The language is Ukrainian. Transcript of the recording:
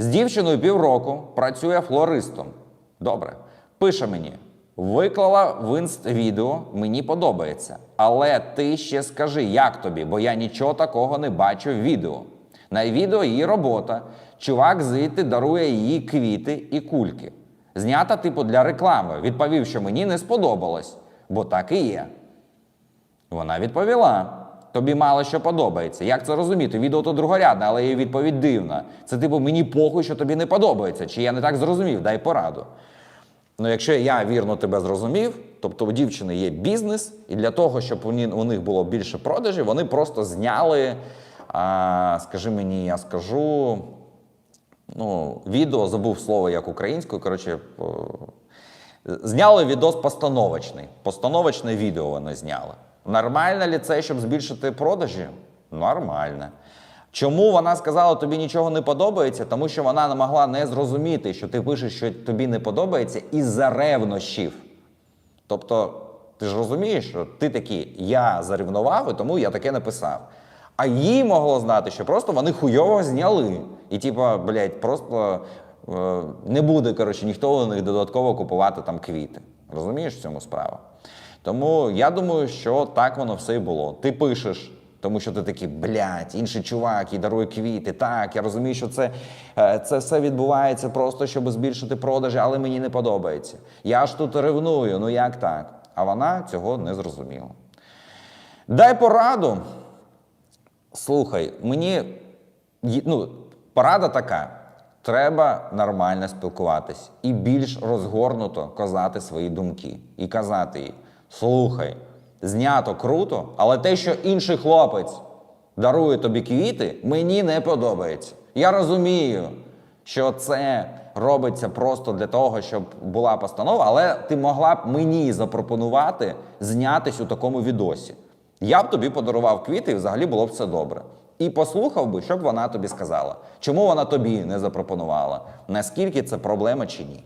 З дівчиною півроку працює флористом. Добре. Пише мені: виклала в інст відео, мені подобається. Але ти ще скажи, як тобі, бо я нічого такого не бачу в відео. На відео її робота. Чувак звідти дарує їй квіти і кульки. Знята, типу, для реклами. Відповів, що мені не сподобалось, бо так і є. Вона відповіла. Тобі мало що подобається. Як це розуміти? Відео то другорядне, але її відповідь дивна. Це типу мені похуй, що тобі не подобається. Чи я не так зрозумів? Дай пораду. Ну, якщо я вірно тебе зрозумів, тобто у дівчини є бізнес, і для того, щоб у них було більше продажів, вони просто зняли, а, скажи мені, я скажу, ну, відео, забув слово як українською, коротше, зняли відос постановочний. Постановочне відео вони зняли. Нормально ли це, щоб збільшити продажі? Нормально. Чому вона сказала, тобі нічого не подобається? Тому що вона не могла не зрозуміти, що ти пишеш, що тобі не подобається, із-за ревнощів. Тобто, ти ж розумієш, що ти такий, я заревнував, і тому я таке написав. А їй могло знати, що просто вони хуйово зняли. І, типа, блядь, просто е, не буде, коротше, ніхто у них додатково купувати там квіти. Розумієш в цьому справа? Тому я думаю, що так воно все і було. Ти пишеш. Тому що ти такий, блядь, інший чувак, який дарує квіти. Так, я розумію, що це, е, це все відбувається просто, щоб збільшити продажі, але мені не подобається. Я ж тут ревную, ну як так? А вона цього не зрозуміла. Дай пораду. Слухай, мені ну, порада така: треба нормально спілкуватись і більш розгорнуто казати свої думки. І казати їй: слухай, знято круто, але те, що інший хлопець дарує тобі квіти, мені не подобається. Я розумію, що це робиться просто для того, щоб була постанова, але ти могла б мені запропонувати знятись у такому відосі. Я б тобі подарував квіти, і взагалі було б все добре. І послухав би, що б вона тобі сказала, чому вона тобі не запропонувала, наскільки це проблема чи ні.